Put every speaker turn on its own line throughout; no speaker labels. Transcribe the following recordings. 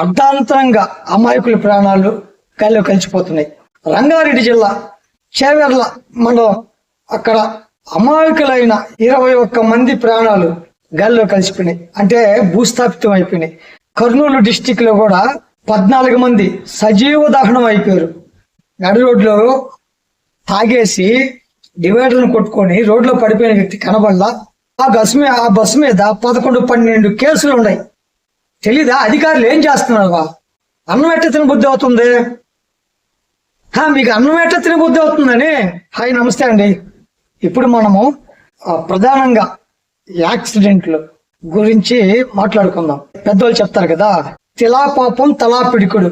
అర్ధాంతరంగా అమాయకుల ప్రాణాలు కళ్ళు కలిసిపోతున్నాయి. రంగారెడ్డి జిల్లా చేవెర్ల మండలం అక్కడ అమాయకులైన ఇరవై ఒక్క మంది ప్రాణాలు గాల్లో కలిసిపోయినాయి. అంటే భూస్థాపితం అయిపోయినాయి. కర్నూలు డిస్టిక్లో కూడా పద్నాలుగు మంది సజీవ దహనం అయిపోయారు. నడి రోడ్లో తాగేసి డివైడర్ను కొట్టుకొని రోడ్లో పడిపోయిన వ్యక్తి కనబడలా. ఆ బస్సు మీద ఆ బస్సు మీద పదకొండు పన్నెండు కేసులు ఉన్నాయి. తెలీదా? అధికారులు ఏం చేస్తున్నారు? అన్నం ఎట్ట తిన బుద్ధి అవుతుంది? మీకు అన్నం ఎట్ట తిన బుద్ధి అవుతుందని? హాయ్ నమస్తే అండి. ఇప్పుడు మనము ప్రధానంగా యాక్సిడెంట్లు గురించి మాట్లాడుకుందాం. పెద్దోళ్ళు చెప్తారు కదా తిలా పాపం తలా పిడికుడు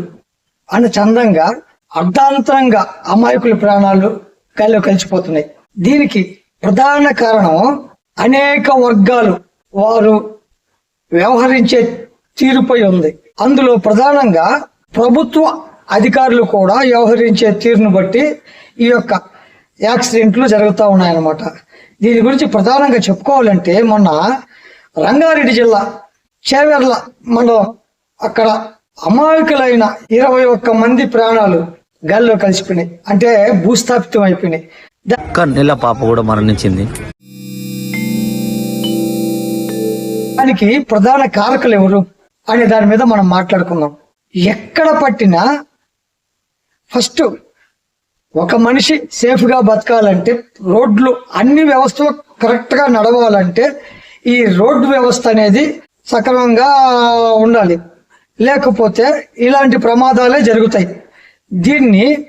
అని చందంగా అర్ధాంతరంగా అమాయకుల ప్రాణాలు గాల్లో కలిసిపోతున్నాయి. దీనికి ప్రధాన కారణం అనేక వర్గాలు వారు వ్యవహరించే తీరుపై ఉంది. అందులో ప్రధానంగా ప్రభుత్వ అధికారులు కూడా వ్యవహరించే తీరును బట్టి ఈ యొక్క యాక్సిడెంట్లు జరుగుతూ ఉన్నాయన్నమాట. దీని గురించి ప్రధానంగా చెప్పుకోవాలంటే మొన్న రంగారెడ్డి జిల్లా చేవెర్ల మండలం అక్కడ అమాయకులైన ఇరవై ఒక్క మంది ప్రాణాలు గాల్లో కలిసిపోయినాయి. అంటే భూస్థాపితం అయిపోయినాయి.
ఒక్క నెల పాప కూడా మరణించింది.
దానికి ప్రధాన కారకులు ఎవరు? అనే దాని మీద మనం మాట్లాడుకుందాం. ఎక్కడ పట్టినా ఫస్ట్ ఒక మనిషి సేఫ్గా బతకాలంటే రోడ్లు అన్ని వ్యవస్థలు కరెక్ట్గా నడవాలంటే ఈ రోడ్డు వ్యవస్థ అనేది సక్రమంగా ఉండాలి. లేకపోతే ఇలాంటి ప్రమాదాలే జరుగుతాయి. దీన్ని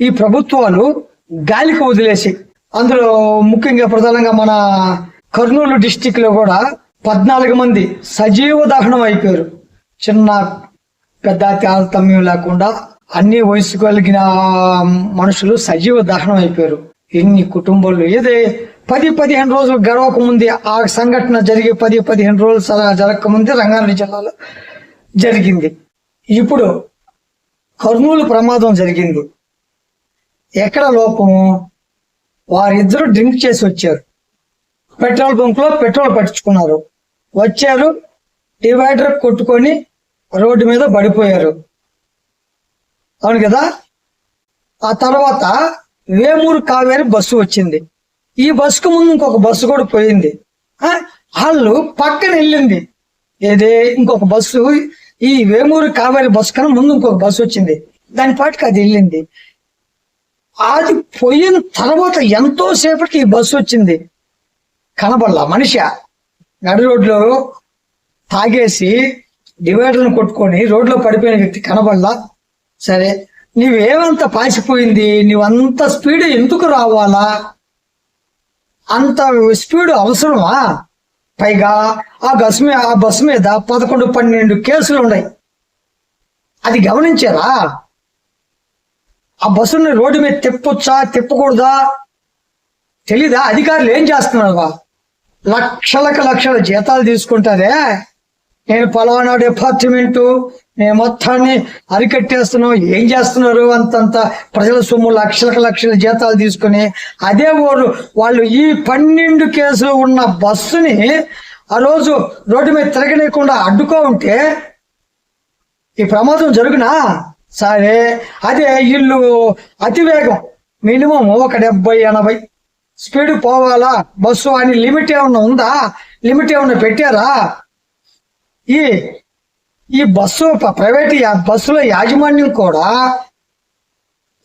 ఈ ప్రభుత్వాలు గాలికి వదిలేసి అందులో ముఖ్యంగా ప్రధానంగా మన కర్నూలు డిస్టిక్లో కూడా పద్నాలుగు మంది సజీవ దహనం అయిపోయారు. చిన్న పెద్ద తారతమ్యం లేకుండా అన్ని వయసు కలిగిన మనుషులు సజీవ దహనం అయిపోయారు. ఎన్ని కుటుంబాలు ఏదే పది పదిహేను రోజులు గడవక ముందే ఆ సంఘటన జరిగి పది పదిహేను రోజులు స- జరగక ముందే రంగారెడ్డి జిల్లాలో జరిగింది. ఇప్పుడు కర్నూలు ప్రమాదం జరిగింది. ఎక్కడ లోపము? వారిద్దరూ డ్రింక్ చేసి వచ్చారు. పెట్రోల్ బంక్లో పెట్రోల్ పట్టించుకున్నారు. వచ్చారు డివైడర్ కొట్టుకొని రోడ్డు మీద పడిపోయారు. అవును కదా? ఆ తర్వాత వేమూరు కావేరి బస్సు వచ్చింది. ఈ బస్సుకు ముందు ఇంకొక బస్సు కూడా పోయింది. వాళ్ళు పక్కన వెళ్ళింది. ఏదే ఇంకొక బస్సు ఈ వేమూరు కావేరి బస్సు కన్నా ముందు ఇంకొక బస్సు వచ్చింది. దాని పాటికి అది వెళ్ళింది. అది పోయిన తర్వాత ఎంతో సేపటికి ఈ బస్సు వచ్చింది. కనబడలా మనిషి? నడు రోడ్లో తాగేసి డివైడర్ను కొట్టుకొని రోడ్లో పడిపోయిన వ్యక్తి కనబడలా? సరే నువ్వేమంత పాసిపోయింది? నువ్వంత స్పీడ్ ఎందుకు రావాలా? అంత స్పీడ్ అవసరమా? పైగా ఆ బస్సు మీద ఆ బస్సు మీద పదకొండు పన్నెండు కేసులు ఉన్నాయి. అది గమనించారా? ఆ బస్సుని రోడ్డు మీద తిప్పొచ్చా తిప్పకూడదా? తెలీదా? అధికారులు ఏం చేస్తున్నారు లక్షలకు లక్షల జీతాలు తీసుకుంటారే? నేను పలానా డిపార్ట్మెంటు నేను మొత్తాన్ని అరికట్టేస్తున్నాం ఏం చేస్తున్నారు అంతంత ప్రజల సొమ్ము లక్షలకు లక్షల జీతాలు తీసుకుని అదే ఊరు వాళ్ళు ఈ పన్నెండు కేసులు ఉన్న బస్సుని ఆ రోజు రోడ్డు మీద తిరగనీయకుండా అడ్డుకో ఉంటే ఈ ప్రమాదం జరుగునా? సరే అదే ఇల్లు అతివేగం. మినిమం ఒక డెబ్బై ఎనభై స్పీడ్ పోవాలా? బస్సు అని లిమిట్ ఏమన్నా ఉందా? లిమిట్ ఏమన్నా పెట్టారా? ఈ ఈ బస్సు ప్రైవేట్ యా- బస్సులో యాజమాన్యం కూడా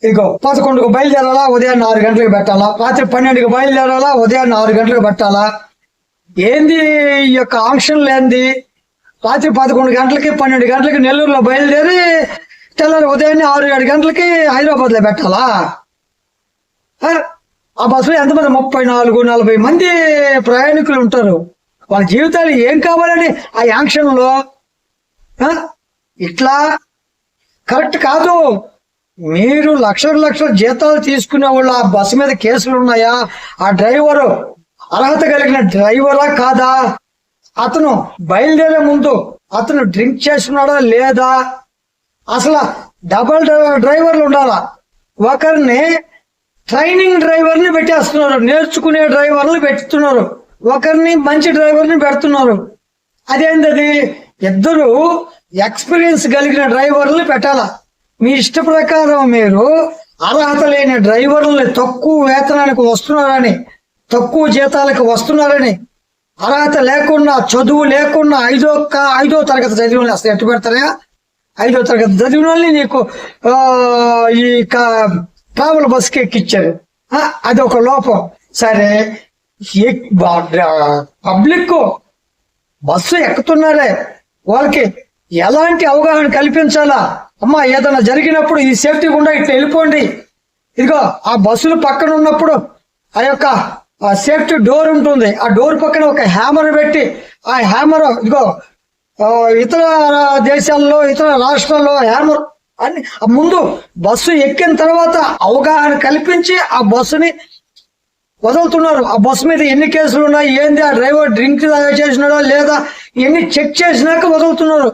ఇదిగో పదకొండుకు బయలుదేరాలా? ఉదయం ఆరు గంటలకు పెట్టాలా? రాత్రి పన్నెండుకి బయలుదేరాలా? ఉదయం ఆరు గంటలకు పెట్టాలా? ఏంది ఈ యొక్క ఆంక్షన్ లేనిది రాత్రి పదకొండు గంటలకి పన్నెండు గంటలకి నెల్లూరులో బయలుదేరి తెల్లారి ఉదయాన్నే ఆరు ఏడు గంటలకి హైదరాబాద్లో పెట్టాలా? ఆ? బస్సులో ఎంతమంది? ముప్పై నాలుగు నలభై మంది ప్రయాణికులు ఉంటారు. వాళ్ళ జీవితాలు ఏం కావాలని ఆ యాంక్షన్లో ఇట్లా కరెక్ట్ కాదు. మీరు లక్షల లక్షల జీతాలు తీసుకునే వాళ్ళు ఆ బస్సు మీద కేసులు ఉన్నాయా? ఆ డ్రైవరు అర్హత కలిగిన డ్రైవరా కాదా? అతను బయలుదేరే ముందు అతను డ్రింక్ చేస్తున్నాడా లేదా? అసలు డబల్ డ్రైవర్లు ఉండాలా? ఒకరిని ట్రైనింగ్ డ్రైవర్ని పెట్టేస్తున్నారు. నేర్చుకునే డ్రైవర్లు పెడుతున్నారు ఒకరిని మంచి డ్రైవర్ని పెడుతున్నారు. అదేంటది ఇద్దరు ఎక్స్పీరియన్స్ కలిగిన డ్రైవర్లు పెట్టాలా. మీ ఇష్ట ప్రకారం మీరు అర్హత లేని డ్రైవర్లని తక్కువ వేతనానికి వస్తున్నారని తక్కువ జీతాలకు వస్తున్నారని అర్హత లేకుండా చదువు లేకుండా ఐదో ఐదో తరగతి చదివిన అసలు ఎట్టు పెడతారా? ఐదో తరగతి చదివిన వాళ్ళని నీకు ఈ కా- ట్రావెల్ ఎక్కిచ్చారు. అది ఒక లోపం. సరే పబ్లిక్ బస్సు ఎక్కుతున్నారే. వాళ్ళకి ఎలాంటి అవగాహన కల్పించాలా? అమ్మా ఏదైనా జరిగినప్పుడు ఈ సేఫ్టీ గుండా ఇట్లా వెళ్ళిపోండి. ఇదిగో ఆ బస్సులు పక్కన ఉన్నప్పుడు ఆ యొక్క ఆ సేఫ్టీ డోర్ ఉంటుంది. ఆ డోర్ పక్కన ఒక హ్యామర్ పెట్టి ఆ హ్యామర్ ఇదిగో ఇతర దేశాల్లో ఇతర రాష్ట్రాల్లో హ్యామర్ అని ముందు బస్సు ఎక్కిన తర్వాత అవగాహన కల్పించి ఆ బస్సుని వదులుతున్నారు. ఆ బస్సు మీద ఎన్ని కేసులు ఉన్నాయి ఏంది ఆ డ్రైవర్ డ్రింక్ చేసినాడా లేదా ఎన్ని చెక్ చేసినాక వదులుతున్నారు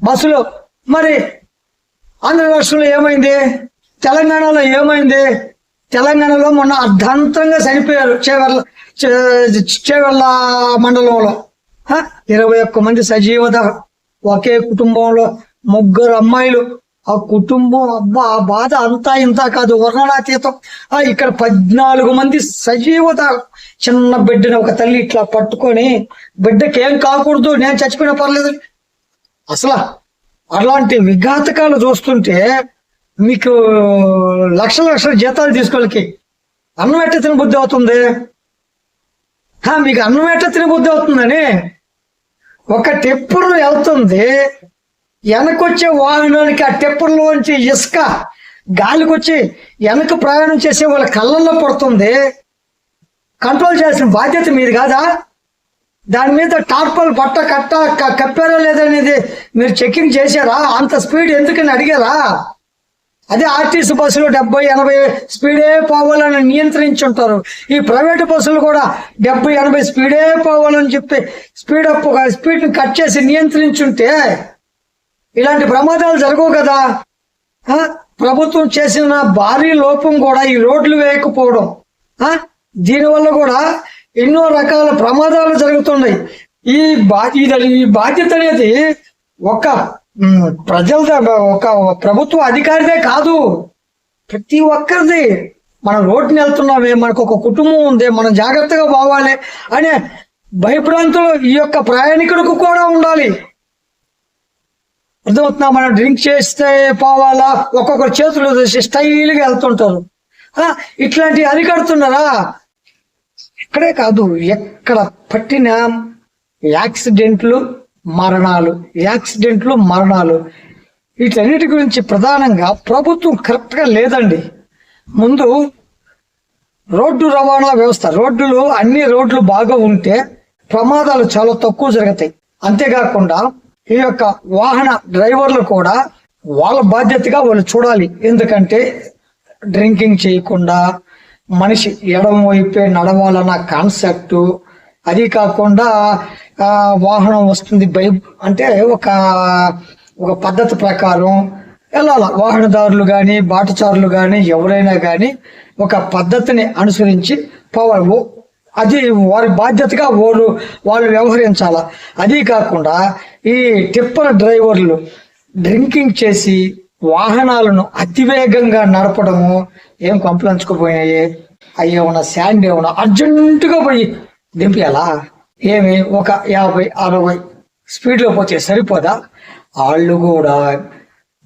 బస్సులో. మరి ఆంధ్ర రాష్ట్రంలో ఏమైంది? తెలంగాణలో ఏమైంది? తెలంగాణలో మొన్న అర్ధాంతరంగా చనిపోయారు చేవర్ల చేవర్ల మండలంలో. ఇరవై ఒక్క మంది సజీవత ఒకే కుటుంబంలో ముగ్గురు అమ్మాయిలు. ఆ కుటుంబం అబ్బా ఆ బాధ అంతా ఇంత కాదు. వర్ణనాతీతం. ఆ ఇక్కడ పద్నాలుగు మంది సజీవత చిన్న బిడ్డని ఒక తల్లి ఇట్లా పట్టుకొని బిడ్డకి ఏం కాకూడదు నేను చచ్చిపోయినా పర్లేదు. అసలు అలాంటి విఘాతకాలు చూస్తుంటే మీకు లక్షల లక్షల జీతాలు తీసుకోవాలకి అన్నం ఎట్ట తిన బుద్ధి అవుతుంది? మీకు అన్నం ఎట్ట తిన బుద్ధి అవుతుందని ఒక టెప్పురు వెళ్తుంది. వెనకొచ్చే వాహనానికి ఆ టిప్పర్లోంచి ఇసుక గాలికొచ్చి వెనక ప్రయాణం చేసే వాళ్ళ కళ్ళల్లో పడుతుంది. కంట్రోల్ చేయాల్సిన బాధ్యత మీది కాదా? దాని మీద టార్పల్ బట్ట కట్ట క- కప్పారా లేదనేది మీరు చెకింగ్ చేశారా? అంత స్పీడ్ ఎందుకని అడిగారా? అదే ఆర్టీసీ బస్సులు డెబ్బై ఎనభై స్పీడే పోవాలని నియంత్రించుంటారు ఈ ప్రైవేట్ బస్సులు కూడా డెబ్బై ఎనభై స్పీడే పోవాలని చెప్పి స్పీడ్ అప్ స్పీడ్ని కట్ చేసి నియంత్రించుంటే ఇలాంటి ప్రమాదాలు జరగవు కదా. ప్రభుత్వం చేసిన భారీ లోపం కూడా ఈ రోడ్లు వేయకపోవడం. దీనివల్ల కూడా ఎన్నో రకాల ప్రమాదాలు జరుగుతున్నాయి. ఈ బాధ్యత ఈ బాధ్యత అనేది ఒక ప్రజల ఒక ప్రభుత్వ అధికారిదే కాదు. ప్రతి ఒక్కరిది మనం రోడ్డుని వెళ్తున్నామే మనకు ఒక కుటుంబం ఉంది మనం జాగ్రత్తగా పోవాలి అనే భయభ్రాంతులు ఈ యొక్క ప్రయాణికుడికి కూడా ఉండాలి. అర్థమవుతున్నా మనం డ్రింక్ చేస్తే పోవాలా? ఒక్కొక్కరు చేతులు తీసి స్టైల్గా వెళ్తుంటారు. ఇట్లాంటివి ఇట్లాంటి అరికడుతున్నారా? ఇక్కడే కాదు ఎక్కడ పట్టిన యాక్సిడెంట్లు మరణాలు యాక్సిడెంట్లు మరణాలు. వీటన్నిటి గురించి ప్రధానంగా ప్రభుత్వం కరెక్ట్గా లేదండి. ముందు రోడ్డు రవాణా వ్యవస్థ రోడ్డులు అన్ని రోడ్లు బాగా ఉంటే ప్రమాదాలు చాలా తక్కువ జరుగుతాయి. అంతేకాకుండా ఈ యొక్క వాహన డ్రైవర్లు కూడా వాళ్ళ బాధ్యతగా వాళ్ళు చూడాలి. ఎందుకంటే డ్రింకింగ్ చేయకుండా మనిషి ఎడమ వైపే నడవాలన్న కాన్సెప్ట్ అది కాకుండా వాహనం వస్తుంది బై అంటే ఒక ఒక పద్ధతి ప్రకారం వెళ్ళాల. వాహనదారులు కానీ బాటచారులు కానీ ఎవరైనా కానీ ఒక పద్ధతిని అనుసరించి పోవాలి అది వారి బాధ్యతగా వాళ్ళు వాళ్ళు వ్యవహరించాల? అది కాకుండా ఈ టిప్పర్ డ్రైవర్లు డ్రింకింగ్ చేసి వాహనాలను అతివేగంగా నడపడము ఏం కంప్లంచుకుపోయినాయి అయ్యేమన్నా శాండ్ ఏమన్నా అర్జెంటుగా పోయి దింపేయాలా? ఏమి? ఒక యాభై అరవై స్పీడ్లో పోతే సరిపోదా? వాళ్ళు కూడా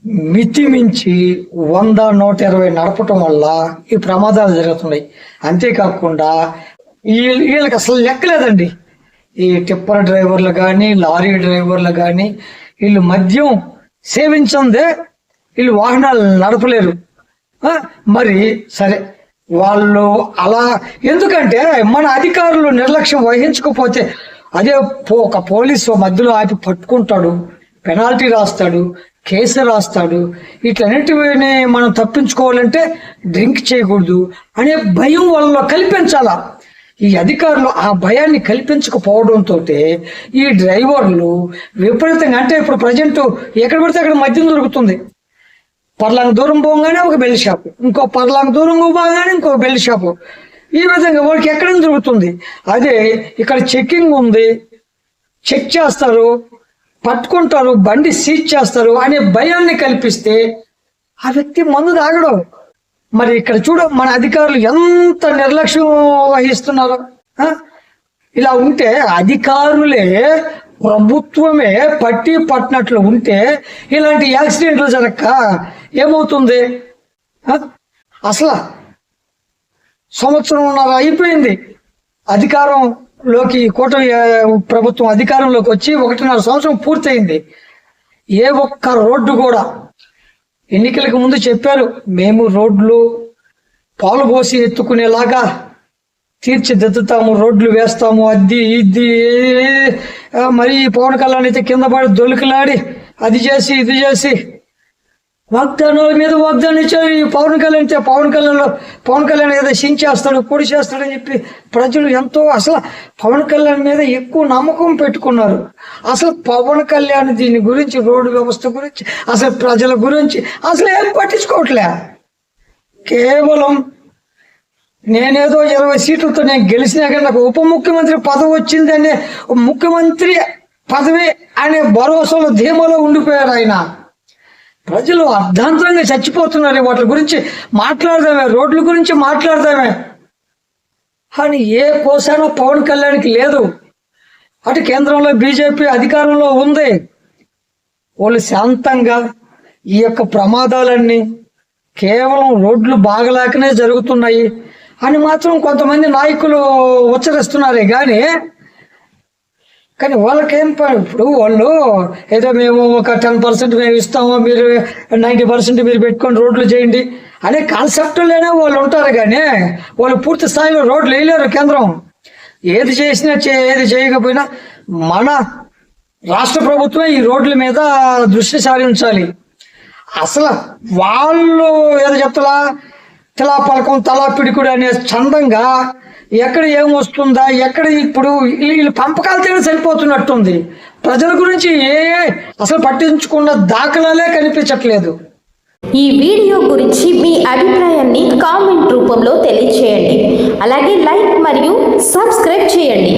మితిమించి వంద నూట ఇరవై నడపటం వల్ల ఈ ప్రమాదాలు జరుగుతున్నాయి. అంతేకాకుండా వీళ్ళకి అసలు లెక్కలేదండి. ఈ టిప్పర్ డ్రైవర్లు కానీ లారీ డ్రైవర్లు కానీ వీళ్ళు మద్యం సేవించందే వీళ్ళు వాహనాలు నడపలేరు. మరి సరే వాళ్ళు అలా ఎందుకంటే మన అధికారులు నిర్లక్ష్యం వహించకపోతే అదే పో- ఒక పోలీసు మధ్యలో ఆపి పట్టుకుంటాడు పెనాల్టీ రాస్తాడు కేసు రాస్తాడు వీటన్నిటిని మనం తప్పించుకోవాలంటే డ్రింక్ చేయకూడదు అనే భయం వాళ్ళలో కల్పించాలా? ఈ అధికారులు ఆ భయాన్ని కల్పించకపోవడంతో ఈ డ్రైవర్లు విపరీతంగా అంటే ఇప్పుడు ప్రజెంట్ ఎక్కడ పడితే అక్కడ మద్యం దొరుకుతుంది. పర్లాంగ దూరం పోగానే ఒక బెల్ట్ షాప్ ఇంకో పర్లాంగ దూరం పోగానే ఇంకో బెల్ట్ షాప్. ఈ విధంగా వాళ్ళకి ఎక్కడ దొరుకుతుంది? అదే ఇక్కడ చెక్కింగ్ ఉంది చెక్ చేస్తారు పట్టుకుంటారు బండి సీజ్ చేస్తారు అనే భయాన్ని కల్పిస్తే ఆ వ్యక్తి మందు తాగడం. మరి ఇక్కడ చూడ మన అధికారులు ఎంత నిర్లక్ష్యం వహిస్తున్నారు ఇలా ఉంటే అధికారులే ప్రభుత్వమే పట్టి పట్టినట్లు ఉంటే ఇలాంటి యాక్సిడెంట్లు జరగక ఏమవుతుంది అసలు సంవత్సరంన్నర అయిపోయింది. అధికారంలోకి కూటమి ప్రభుత్వం అధికారంలోకి వచ్చి ఒకటిన్నర సంవత్సరం పూర్తయింది. ఏ ఒక్క రోడ్డు కూడా ఎన్నికలకు ముందు చెప్పారు మేము రోడ్లు పాలు పోసి ఎత్తుకునేలాగా తీర్చిదిద్దుతాము రోడ్లు వేస్తాము అద్ది ఇది మరి పవన్ కళ్యాణ్ అయితే కింద పడి దొలుకులాడి అది చేసి ఇది చేసి వాగ్దానాల మీద వాగ్దానం ఇచ్చారు. ఈ పవన్ కళ్యాణ్ అయితే పవన్ కళ్యాణ్ పవన్ కళ్యాణ్ ఏదో సించేస్తాడు పొడి చేస్తాడని చెప్పి ప్రజలు ఎంతో అసలు పవన్ కళ్యాణ్ మీద ఎక్కువ నమ్మకం పెట్టుకున్నారు. అసలు పవన్ కళ్యాణ్ దీని గురించి రోడ్డు వ్యవస్థ గురించి అసలు ప్రజల గురించి అసలు ఏం పట్టించుకోవట్లే. కేవలం నేనేదో ఇరవై సీట్లతో నేను గెలిచినా కానీ నాకు ఉప ముఖ్యమంత్రి పదవి వచ్చిందనే ముఖ్యమంత్రి పదవి అనే భరోసాలో ధీమలో ఉండిపోయారు ఆయన. ప్రజలు అర్ధాంతరంగా చచ్చిపోతున్నారు. వాటి గురించి మాట్లాడదామే రోడ్ల గురించి మాట్లాడదామే. అని ఏ కోసానో పవన్ కళ్యాణ్కి లేదు. అటు కేంద్రంలో బీజేపీ అధికారంలో ఉంది. వాళ్ళు శాంతంగా ఈ యొక్క ప్రమాదాలన్నీ కేవలం రోడ్లు బాగలేకనే జరుగుతున్నాయి అని మాత్రం కొంతమంది నాయకులు ఉచ్చరిస్తున్నారే. కానీ కానీ వాళ్ళకేం పని ఇప్పుడు వాళ్ళు ఏదో మేము ఒక టెన్ పర్సెంట్ మేము ఇస్తాము మీరు నైంటీ పర్సెంట్ మీరు పెట్టుకొని రోడ్లు చేయండి అనే కాన్సెప్ట్లోనే వాళ్ళు ఉంటారు కానీ వాళ్ళు పూర్తి స్థాయిలో రోడ్లు వేయలేరు కేంద్రం. ఏది చేసినా చే ఏది చేయకపోయినా మన రాష్ట్ర ప్రభుత్వం ఈ రోడ్ల మీద దృష్టి సారించాలి. అసలు వాళ్ళు ఏదో చెప్తలా? తిలా పలకం తలా పిడికుడు అనే చందంగా ఎక్కడ ఏం వస్తుందా ఎక్కడ ఇప్పుడు వీళ్ళు వీళ్ళు పంపకాలు తిరిగి సరిపోతున్నట్టుంది. ప్రజల గురించి ఏ అసలు పట్టించుకున్న దాఖలాలే కనిపించట్లేదు.
ఈ వీడియో గురించి మీ అభిప్రాయాన్ని కామెంట్ రూపంలో తెలియచేయండి. అలాగే లైక్ మరియు సబ్స్క్రైబ్ చేయండి.